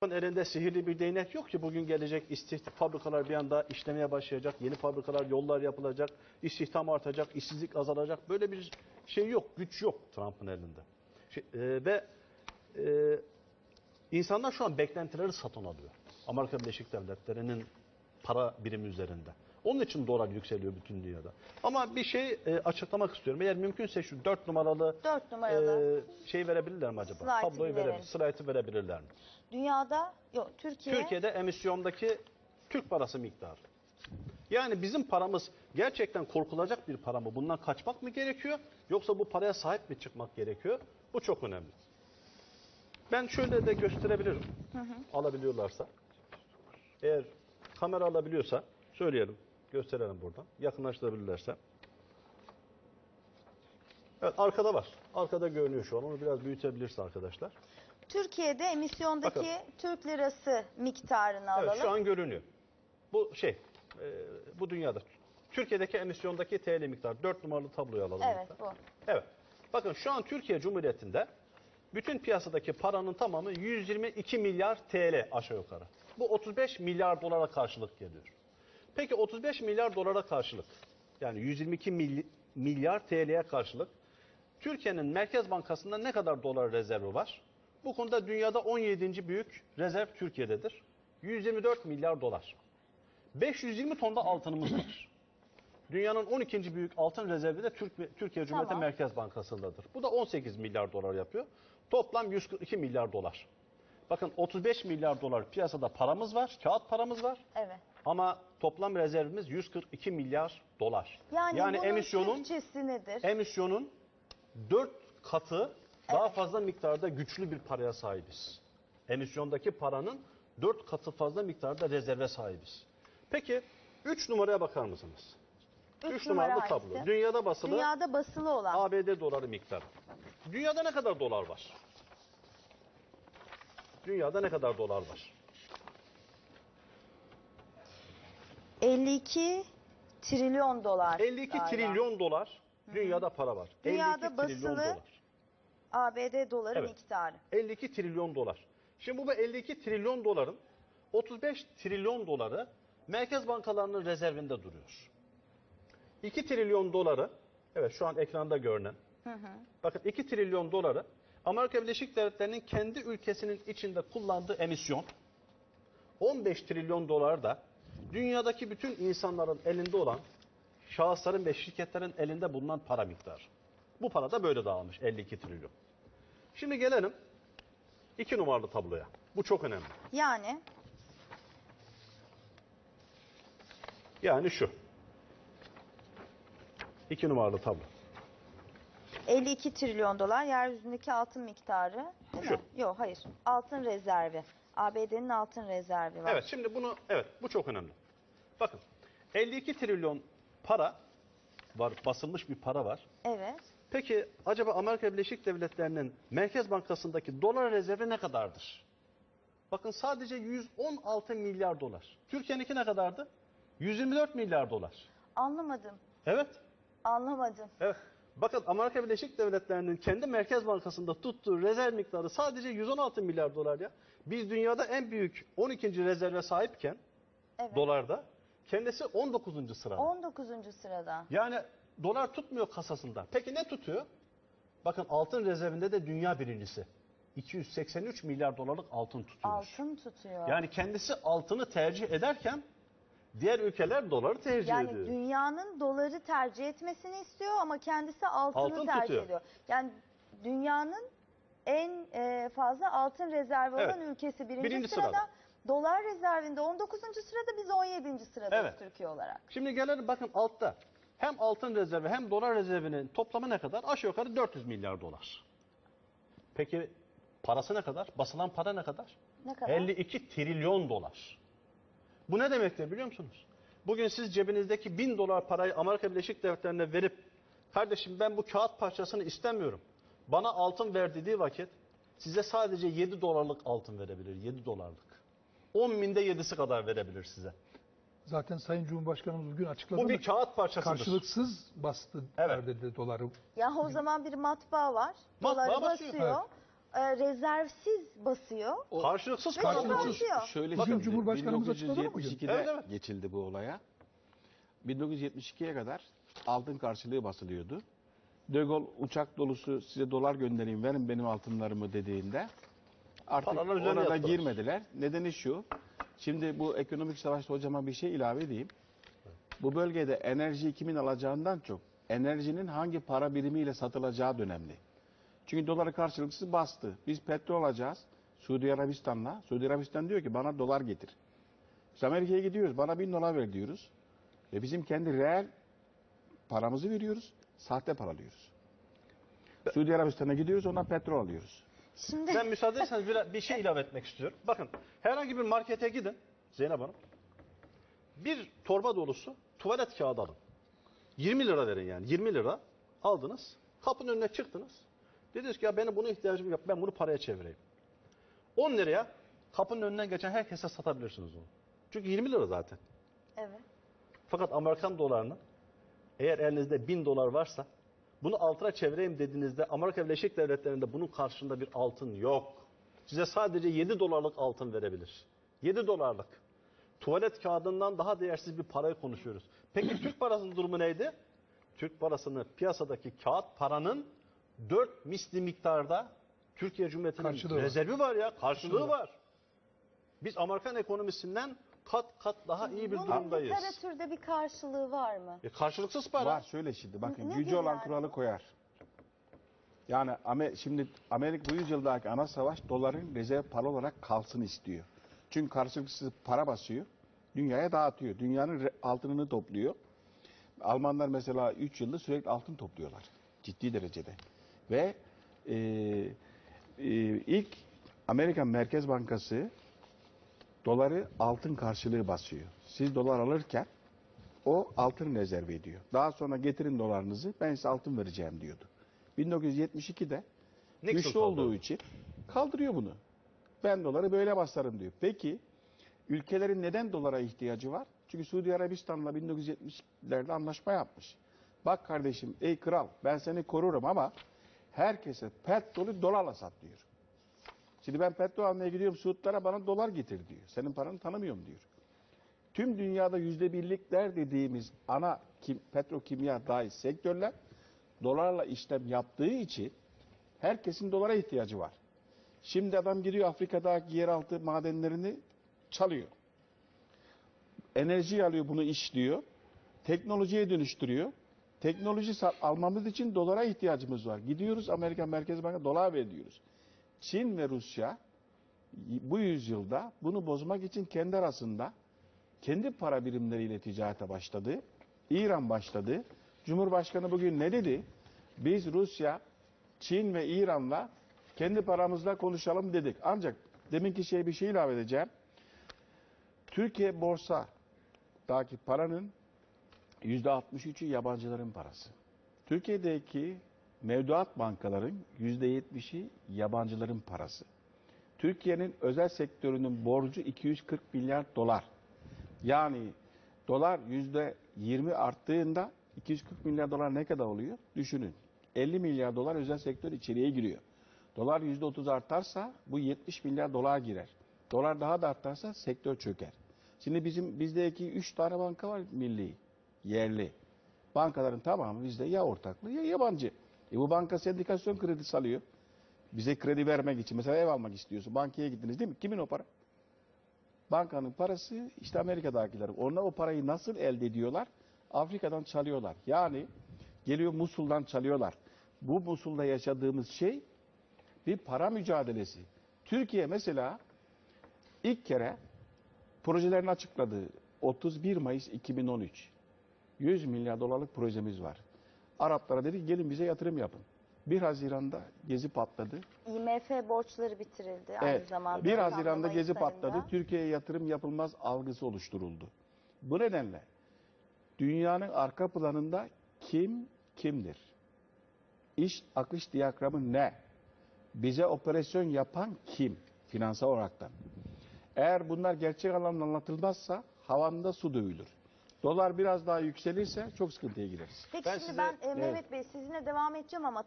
elinde sihirli bir değnek yok ki bugün gelecek istihdam fabrikalar bir anda işlemeye başlayacak, yeni fabrikalar, yollar yapılacak, istihdam artacak, işsizlik azalacak. Böyle bir şey yok, güç yok Trump'ın elinde. Şey, e, ve e, insanlar şu an beklentileri satın alıyor. Amerika Birleşik Devletleri'nin para birimi üzerinde. Onun için dolar yükseliyor bütün dünyada. Ama bir şey e, açıklamak istiyorum. Eğer mümkünse şu 4 numaralı Dört numaralı. e, şey verebilirler mi acaba? Slide'ı Tabloyu verelim. verebilir, slide'ı verebilirler mi? Dünyada, yok Türkiye, Türkiye'de emisyondaki Türk parası miktarı. Yani bizim paramız gerçekten korkulacak bir para mı? Bundan kaçmak mı gerekiyor? Yoksa bu paraya sahip mi çıkmak gerekiyor? Bu çok önemli. Ben şöyle de gösterebilirim. Alabiliyorlarsa. Eğer kamera alabiliyorsa söyleyelim. Gösterelim buradan. Yakınlaştırabilirlerse. Evet arkada var. Arkada görünüyor şu an. Onu biraz büyütebilirse arkadaşlar. Türkiye'de emisyondaki Bakın. Türk lirası miktarını Evet alalım. şu an görünüyor. Bu şey, e, bu dünyada. Türkiye'deki emisyondaki TL miktarı. 4 numaralı tabloyu alalım. Evet lütfen. bu. Evet. Bakın şu an Türkiye Cumhuriyeti'nde bütün piyasadaki paranın tamamı 122 milyar TL aşağı yukarı. Bu 35 milyar dolara karşılık geliyor. Peki 35 milyar dolara karşılık yani 122 mily- milyar TL'ye karşılık Türkiye'nin Merkez Bankası'nda ne kadar dolar rezervi var? Bu konuda dünyada 17. büyük rezerv Türkiye'dedir. 124 milyar dolar. 520 tonda altınımız var. Dünyanın 12. büyük altın rezervi de Türk, Türkiye Cumhuriyeti Tamam. Merkez Bankası'ndadır. Bu da 18 milyar dolar yapıyor. Toplam 142 milyar dolar. Bakın 35 milyar dolar piyasada paramız var, kağıt paramız var. Evet. Ama toplam rezervimiz 142 milyar dolar. Yani, bunun emisyonun Türkçesi nedir? emisyonun 4 katı daha fazla miktarda güçlü bir paraya sahibiz. Emisyondaki paranın 4 katı fazla miktarda rezerve sahibiz. Peki 3 numaraya bakar mısınız? Üç 3 numaralı hangisi? tablo. Dünyada basılı Dünyada basılı olan. ABD doları miktarı. Dünyada ne kadar dolar var? Dünyada ne kadar dolar var? 52 trilyon dolar. 52 galiba. trilyon dolar dünyada para var. Dünyada 52 trilyon basılı- dolar. ABD doları Evet. miktarı. 52 trilyon dolar. Şimdi bu 52 trilyon doların 35 trilyon doları merkez bankalarının rezervinde duruyor. 2 trilyon doları, evet şu an ekranda görünen, bakın 2 trilyon doları Amerika Birleşik Devletleri'nin kendi ülkesinin içinde kullandığı emisyon, 15 trilyon dolar da dünyadaki bütün insanların elinde olan şahısların ve şirketlerin elinde bulunan para miktarı. Bu para da böyle dağılmış 52 trilyon. Şimdi gelelim iki numaralı tabloya. Bu çok önemli. Yani Yani şu. İki numaralı tablo. 52 trilyon dolar yeryüzündeki altın miktarı. Değil Şu. mi? Yok hayır. Altın rezervi. ABD'nin altın rezervi var. Evet şimdi bunu evet bu çok önemli. Bakın 52 trilyon para var basılmış bir para var. Evet. Peki acaba Amerika Birleşik Devletleri'nin Merkez Bankası'ndaki dolar rezervi ne kadardır? Bakın sadece 116 milyar dolar. Türkiye'ninki ne kadardı? 124 milyar dolar. Anlamadım. Evet. Anlamadım. Evet. Bakın Amerika Birleşik Devletleri'nin kendi Merkez Bankası'nda tuttuğu rezerv miktarı sadece 116 milyar dolar ya. Biz dünyada en büyük 12. rezerve sahipken Evet. dolarda kendisi 19. sırada. 19. sırada. Yani dolar tutmuyor kasasında. Peki ne tutuyor? Bakın altın rezervinde de dünya birincisi. 283 milyar dolarlık altın tutuyor. Altın tutuyor. Yani kendisi altını tercih ederken diğer ülkeler doları tercih Yani ediyor. dünyanın doları tercih etmesini istiyor ama kendisi altını Altın tercih tutuyor. ediyor. Yani dünyanın en e, fazla altın rezervi olan Evet. ülkesi birinci, Birinci sırada. sırada. Dolar rezervinde 19. sırada biz 17. sıradayız Evet. Türkiye olarak. Şimdi gelelim bakın altta. Hem altın rezervi hem dolar rezervinin toplamı ne kadar? Aşağı yukarı 400 milyar dolar. Peki parası ne kadar? Basılan para ne kadar? Ne kadar? 52 trilyon dolar. Bu ne demektir biliyor musunuz? Bugün siz cebinizdeki 1000 dolar parayı Amerika Birleşik Devletleri'ne verip kardeşim ben bu kağıt parçasını istemiyorum. Bana altın ver dediği vakit size sadece 7 dolarlık altın verebilir. 7 dolarlık. 10 binde 7'si kadar verebilir size. Zaten Sayın Cumhurbaşkanımız bugün açıkladı. Bu bir kağıt parçasıdır. Karşılıksız bastı Evet. dedi doları. Ya o zaman bir matbaa var. Matbaa doları basıyor. basıyor. Evet. e, rezervsiz basıyor. O- Karşılıksız karşılıksız. Şöyle Bizim şimdi, Cumhurbaşkanımız açıkladı mı bugün? 1972'de Evet, evet. geçildi bu olaya. 1972'ye kadar altın karşılığı basılıyordu. De Gaulle uçak dolusu size dolar göndereyim verin benim altınlarımı dediğinde artık Paralar üzerine orada yaptılar. girmediler. Nedeni şu. Şimdi bu ekonomik savaşta hocama bir şey ilave edeyim. Bu bölgede enerjiyi kimin alacağından çok enerjinin hangi para birimiyle satılacağı önemli. Çünkü doları karşılıksız bastı. Biz petrol alacağız Suudi Arabistan'la. Suudi Arabistan diyor ki bana dolar getir. Biz Amerika'ya gidiyoruz bana bin dolar ver diyoruz. Ve bizim kendi reel paramızı veriyoruz. Sahte para alıyoruz. Suudi Arabistan'a gidiyoruz ondan petrol alıyoruz. Şimdi Ben müsaade ederseniz bir, bir şey ilave etmek istiyorum. Bakın herhangi bir markete gidin Zeynep Hanım. Bir torba dolusu tuvalet kağıdı alın. 20 lira verin yani 20 lira aldınız. Kapının önüne çıktınız. Dediniz ki ya benim buna ihtiyacım yok ben bunu paraya çevireyim. 10 liraya kapının önünden geçen herkese satabilirsiniz onu. Çünkü 20 lira zaten. evet. Fakat Amerikan dolarını eğer elinizde 1000 dolar varsa bunu altına çevireyim dediğinizde Amerika Birleşik Devletleri'nde bunun karşında bir altın yok. Size sadece 7 dolarlık altın verebilir. 7 dolarlık. Tuvalet kağıdından daha değersiz bir parayı konuşuyoruz. Peki Türk parasının durumu neydi? Türk parasını piyasadaki kağıt paranın 4 misli miktarda Türkiye Cumhuriyeti'nin Karşılığı var. rezervi var ya, karşılığı var. Biz Amerikan ekonomisinden kat kat daha iyi bir Bunun durumdayız. literatürde bir karşılığı var mı? E karşılıksız para. Var şöyle şimdi bakın Nedir gücü olan yani? kuralı koyar. Yani Amer- şimdi Amerika bu yüzyıldaki ana savaş doların rezerv para olarak kalsın istiyor. Çünkü karşılıksız para basıyor. Dünyaya dağıtıyor. Dünyanın re- altınını topluyor. Almanlar mesela 3 yılda sürekli altın topluyorlar. Ciddi derecede. Ve e, e, ilk Amerikan Merkez Bankası doları altın karşılığı basıyor. Siz dolar alırken o altın rezerv ediyor. Daha sonra getirin dolarınızı ben size altın vereceğim diyordu. 1972'de Nixon güçlü olduğu kaldırdı. için kaldırıyor bunu. Ben doları böyle basarım diyor. Peki ülkelerin neden dolara ihtiyacı var? Çünkü Suudi Arabistan'la 1970'lerde anlaşma yapmış. Bak kardeşim ey kral ben seni korurum ama herkese petrolü dolarla sat diyor. Şimdi ben petrol almaya gidiyorum Suudlara bana dolar getir diyor. Senin paranı tanımıyorum diyor. Tüm dünyada yüzde birlikler dediğimiz ana kim, petrokimya dahil sektörler dolarla işlem yaptığı için herkesin dolara ihtiyacı var. Şimdi adam gidiyor Afrika'daki yeraltı madenlerini çalıyor. Enerji alıyor bunu işliyor. Teknolojiye dönüştürüyor. Teknoloji almamız için dolara ihtiyacımız var. Gidiyoruz Amerika Merkez Bankası dolar veriyoruz. Çin ve Rusya bu yüzyılda bunu bozmak için kendi arasında kendi para birimleriyle ticarete başladı. İran başladı. Cumhurbaşkanı bugün ne dedi? Biz Rusya, Çin ve İran'la kendi paramızla konuşalım dedik. Ancak deminki şey bir şey ilave edeceğim. Türkiye borsadaki paranın %63'ü yabancıların parası. Türkiye'deki mevduat bankaların %70'i yabancıların parası. Türkiye'nin özel sektörünün borcu 240 milyar dolar. Yani dolar %20 arttığında 240 milyar dolar ne kadar oluyor? Düşünün. 50 milyar dolar özel sektör içeriye giriyor. Dolar %30 artarsa bu 70 milyar dolar girer. Dolar daha da artarsa sektör çöker. Şimdi bizim bizdeki 3 tane banka var milli, yerli. Bankaların tamamı bizde ya ortaklı ya yabancı. E bu banka sendikasyon kredisi alıyor. Bize kredi vermek için mesela ev almak istiyorsun. Bankaya gittiniz değil mi? Kimin o para? Bankanın parası işte Amerika'dakilerin. Onlar o parayı nasıl elde ediyorlar? Afrika'dan çalıyorlar. Yani geliyor Musul'dan çalıyorlar. Bu Musul'da yaşadığımız şey bir para mücadelesi. Türkiye mesela ilk kere projelerini açıkladı. 31 Mayıs 2013. 100 milyar dolarlık projemiz var. Araplara dedi ki gelin bize yatırım yapın. 1 Haziran'da gezi patladı. IMF borçları bitirildi aynı Evet. zamanda. 1 Tam da Haziran'da gezi patladı. Türkiye'ye yatırım yapılmaz algısı oluşturuldu. Bu nedenle dünyanın arka planında kim kimdir? İş akış diyagramı ne? Bize operasyon yapan kim? Finansal olaraktan. Eğer bunlar gerçek anlamda anlatılmazsa havanda su dövülür. Dolar biraz daha yükselirse çok sıkıntıya gireriz. Peki Ben şimdi size- ben e, Mehmet Bey sizinle devam edeceğim ama